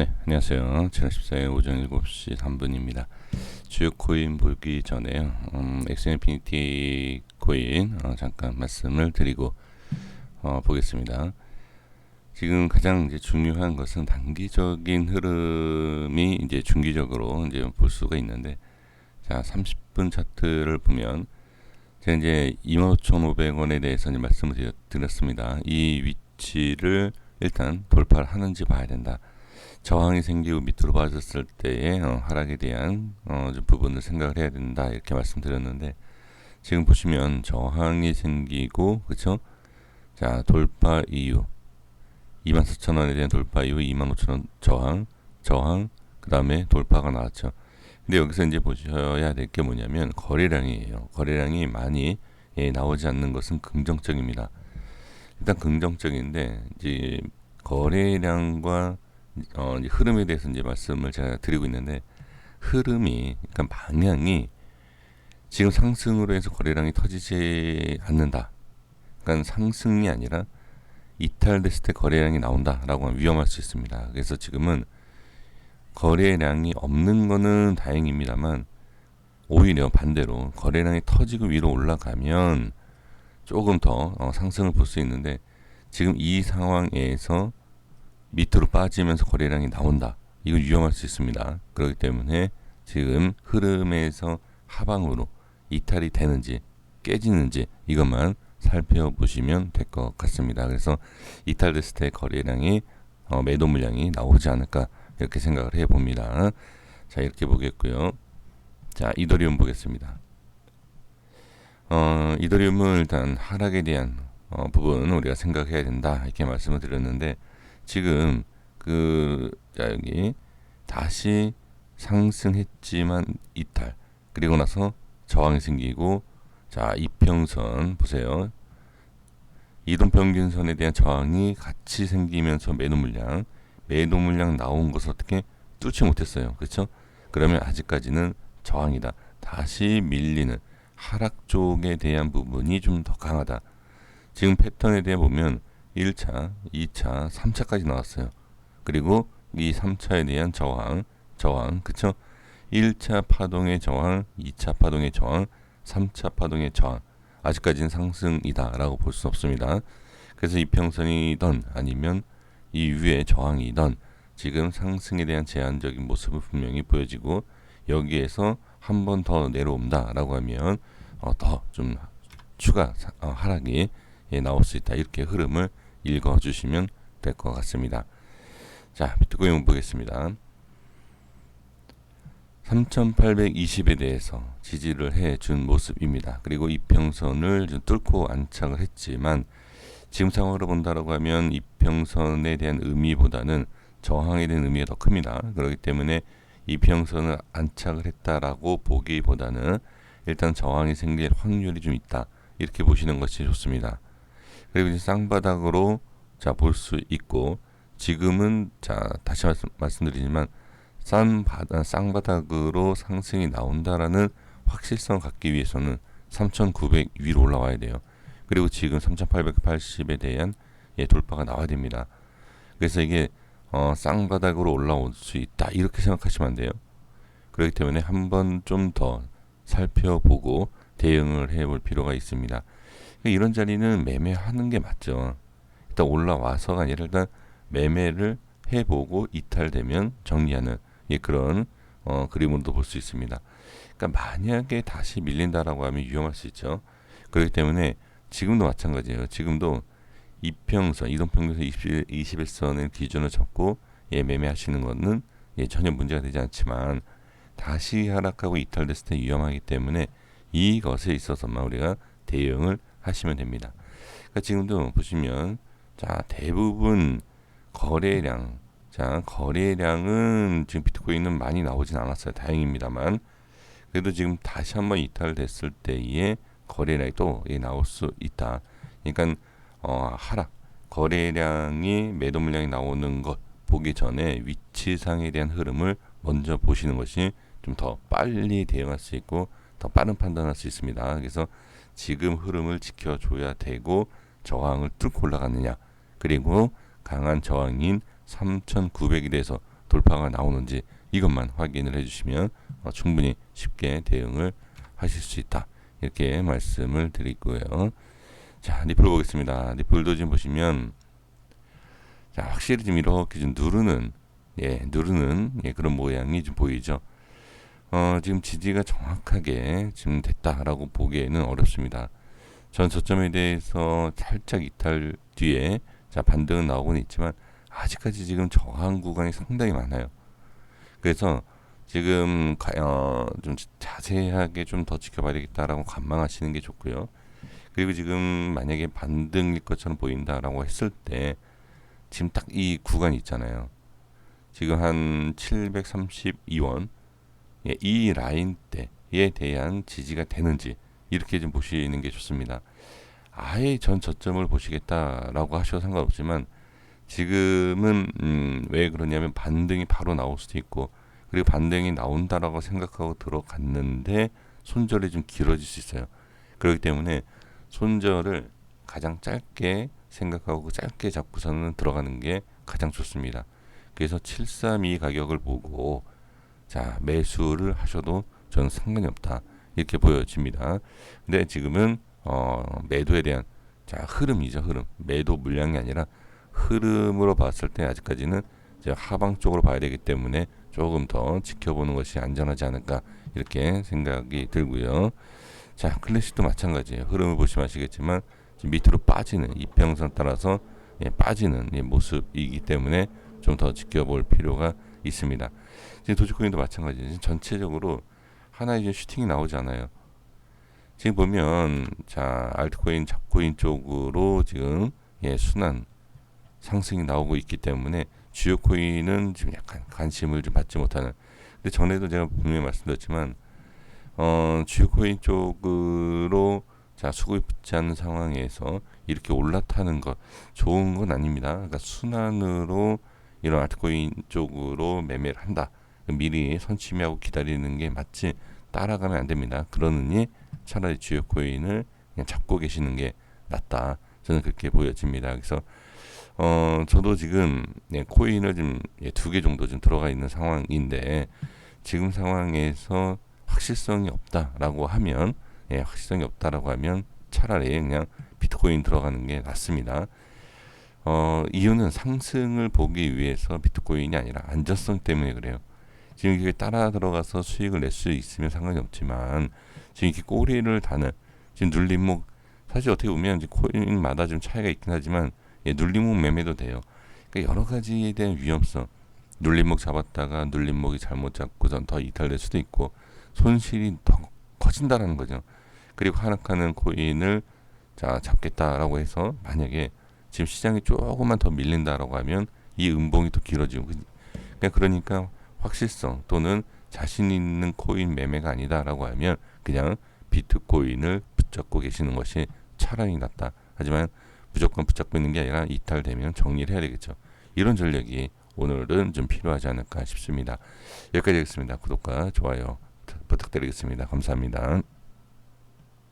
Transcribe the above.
네, 안녕하세요. 7월 14일 오전 7시 3분입니다. 주요 코인 보기 전에요. 음, 엑스인피니티 코인 어, 잠깐 말씀을 드리고 어, 보겠습니다. 지금 가장 이제 중요한 것은 단기적인 흐름이 이제 중기적으로 이제 볼 수가 있는데 자, 30분 차트를 보면 제가 이제 25,500원에 대해서 이제 말씀을 드렸습니다. 이 위치를 일단 돌파를 하는지 봐야 된다. 저항이 생기고 밑으로 빠졌을 때의 어, 하락에 대한 어, 부분을 생각을 해야 된다 이렇게 말씀드렸는데 지금 보시면 저항이 생기고 그쵸? 자 돌파 이후 24,000원에 대한 돌파 이후 25,000원 저항 저항 그 다음에 돌파가 나왔죠. 근데 여기서 이제 보셔야 될 게 뭐냐면 거래량이에요. 거래량이 많이 예, 나오지 않는 것은 긍정적입니다. 일단 긍정적인데 이제 거래량과 어, 이제 흐름에 대해서 이제 말씀을 제가 드리고 있는데 흐름이 그러니까 방향이 지금 상승으로 해서 거래량이 터지지 않는다. 그러니까 상승이 아니라 이탈됐을 때 거래량이 나온다라고 하면 위험할 수 있습니다. 그래서 지금은 거래량이 없는 거는 다행입니다만 오히려 반대로 거래량이 터지고 위로 올라가면 조금 더 어, 상승을 볼 수 있는데 지금 이 상황에서 밑으로 빠지면서 거래량이 나온다. 이거 위험할 수 있습니다. 그렇기 때문에 지금 흐름에서 하방으로 이탈이 되는지 깨지는지 이것만 살펴보시면 될 것 같습니다. 그래서 이탈됐을 때 거래량이 어, 매도 물량이 나오지 않을까 이렇게 생각을 해봅니다. 자 이렇게 보겠고요. 자 이더리움 보겠습니다. 어, 이더리움은 일단 하락에 대한 어, 부분 우리가 생각해야 된다 이렇게 말씀을 드렸는데 지금 그 자, 여기 다시 상승했지만 이탈. 그리고 나서 저항이 생기고 자 이평선 보세요. 이동평균선에 대한 저항이 같이 생기면서 매도 물량 매도 물량 나온 것을 어떻게 뚫지 못했어요. 그렇죠? 그러면 아직까지는 저항이다. 다시 밀리는 하락 쪽에 대한 부분이 좀 더 강하다. 지금 패턴에 대해 보면 1차, 2차, 3차까지 나왔어요. 그리고 이 3차에 대한 저항, 저항, 그쵸? 1차 파동의 저항, 2차 파동의 저항, 3차 파동의 저항. 아직까지는 상승이다라고 볼 수 없습니다. 그래서 이평선이던 아니면 이 위에 저항이던 지금 상승에 대한 제한적인 모습을 분명히 보여지고 여기에서 한 번 더 내려온다라고 하면 어, 더 좀 추가 어, 하락이 예, 나올 수 있다. 이렇게 흐름을 읽어주시면 될 것 같습니다. 자, 비트코인 보겠습니다. 3820에 대해서 지지를 해준 모습입니다. 그리고 이평선을 뚫고 안착을 했지만 지금 상황으로 본다라고 하면 이평선에 대한 의미보다는 저항에 대한 의미가 더 큽니다. 그렇기 때문에 이평선을 안착을 했다라고 보기보다는 일단 저항이 생길 확률이 좀 있다. 이렇게 보시는 것이 좋습니다. 그리고 이제 쌍바닥으로 자 볼 수 있고 지금은 자 다시 말씀, 말씀드리지만 싼 바닥 쌍바닥으로 상승이 나온다라는 확실성 갖기 위해서는 3,900 위로 올라와야 돼요. 그리고 지금 3,880에 대한 예, 돌파가 나와야 됩니다. 그래서 이게 어, 쌍바닥으로 올라올 수 있다 이렇게 생각하시면 안 돼요. 그렇기 때문에 한 번 좀 더 살펴보고 대응을 해볼 필요가 있습니다. 이런 자리는 매매하는 게 맞죠. 일단 올라와서가 아니라 일단 매매를 해보고 이탈되면 정리하는 예, 그런 어, 그림으로도 볼 수 있습니다. 그러니까 만약에 다시 밀린다라고 하면 위험할 수 있죠. 그렇기 때문에 지금도 마찬가지예요. 지금도 이평선, 이동평균선 20, 21선의 기준을 잡고 예, 매매하시는 것은 예, 전혀 문제가 되지 않지만 다시 하락하고 이탈됐을 때 위험하기 때문에 이것에 있어서만 우리가 대응을 하시면 됩니다. 그러니까 지금도 보시면 자 대부분 거래량 자 거래량은 지금 비트코인은 많이 나오진 않았어요. 다행입니다만 그래도 지금 다시 한번 이탈됐을 때에 거래량이 또 나올 수 있다. 그러니까 어, 하락 거래량이 매도 물량이 나오는 것 보기 전에 위치상에 대한 흐름을 먼저 보시는 것이 좀 더 빨리 대응할 수 있고 더 빠른 판단할 수 있습니다. 그래서 지금 흐름을 지켜줘야 되고 저항을 뚫고 올라가느냐 그리고 강한 저항인 3,900에 대해서 돌파가 나오는지 이것만 확인을 해주시면 어, 충분히 쉽게 대응을 하실 수 있다. 이렇게 말씀을 드리고요. 자, 리플 보겠습니다. 리플도 지금 보시면 자, 확실히 지금 이렇게 좀 누르는 예, 누르는 예, 그런 모양이 좀 보이죠. 어, 지금 지지가 정확하게 지금 됐다라고 보기에는 어렵습니다. 전 저점에 대해서 살짝 이탈 뒤에 자 반등은 나오고는 있지만 아직까지 지금 저항 구간이 상당히 많아요. 그래서 지금 가- 어, 좀 자세하게 좀 더 지켜봐야 되겠다라고 관망하시는 게 좋고요. 그리고 지금 만약에 반등일 것처럼 보인다라고 했을 때 지금 딱 이 구간 있잖아요. 지금 한 732원 예, 이 라인 때에 대한 지지가 되는지 이렇게 좀 보시는 게 좋습니다. 아예 전 저점을 보시겠다라고 하셔도 상관없지만 지금은 음, 왜 그러냐면 반등이 바로 나올 수도 있고 그리고 반등이 나온다라고 생각하고 들어갔는데 손절이 좀 길어질 수 있어요. 그렇기 때문에 손절을 가장 짧게 생각하고 짧게 잡고서는 들어가는 게 가장 좋습니다. 그래서 732 가격을 보고 자 매수를 하셔도 저는 상관이 없다 이렇게 보여집니다. 근데 지금은 어, 매도에 대한 자 흐름이죠 흐름 매도 물량이 아니라 흐름으로 봤을 때 아직까지는 이제 하방 쪽으로 봐야 되기 때문에 조금 더 지켜보는 것이 안전하지 않을까 이렇게 생각이 들고요. 자 클래식도 마찬가지예요. 흐름을 보시면 아시겠지만 밑으로 빠지는 이평선 따라서 예, 빠지는 예, 모습이기 때문에 좀 더 지켜볼 필요가 있습니다. 지금 도지코인도 마찬가지예요. 전체적으로 하나의 슈팅이 나오지 않아요. 지금 보면 자 알트코인, 잡코인 쪽으로 지금 예 순환 상승이 나오고 있기 때문에 주요 코인은 지금 약간 관심을 좀 받지 못하는. 근데 전에도 제가 분명히 말씀드렸지만 어 주요 코인 쪽으로 자 수급이 붙지 않는 상황에서 이렇게 올라타는 것 좋은 건 아닙니다. 그러니까 순환으로 이런 알트코인 쪽으로 매매를 한다. 미리 선취매하고 기다리는 게 맞지 따라가면 안 됩니다. 그러느니 차라리 주요 코인을 그냥 잡고 계시는 게 낫다. 저는 그렇게 보여집니다. 그래서 어 저도 지금 예, 코인을 지금 예, 두개 정도 좀 들어가 있는 상황인데 지금 상황에서 확실성이 없다라고 하면 예, 확실성이 없다라고 하면 차라리 그냥 비트코인 들어가는 게 낫습니다. 어, 이유는 상승을 보기 위해서 비트코인이 아니라 안전성 때문에 그래요. 지금 이게 따라 들어가서 수익을 낼 수 있으면 상관이 없지만 지금 이렇게 꼬리를 다는 지금 눌림목 사실 어떻게 보면 이제 코인마다 좀 차이가 있긴 하지만 예, 눌림목 매매도 돼요. 그러니까 여러 가지에 대한 위험성 눌림목 잡았다가 눌림목이 잘못 잡고선 더 이탈될 수도 있고 손실이 더 커진다라는 거죠. 그리고 하락하는 코인을 자 잡겠다라고 해서 만약에 지금 시장이 조금만 더 밀린다라고 하면 이 음봉이 또 길어지고 그러니까, 그러니까 확실성 또는 자신 있는 코인 매매가 아니다라고 하면 그냥 비트코인을 붙잡고 계시는 것이 차라리 낫다. 하지만 무조건 붙잡고 있는 게 아니라 이탈되면 정리를 해야 되겠죠. 이런 전략이 오늘은 좀 필요하지 않을까 싶습니다. 여기까지 하겠습니다. 구독과 좋아요 부탁드리겠습니다. 감사합니다.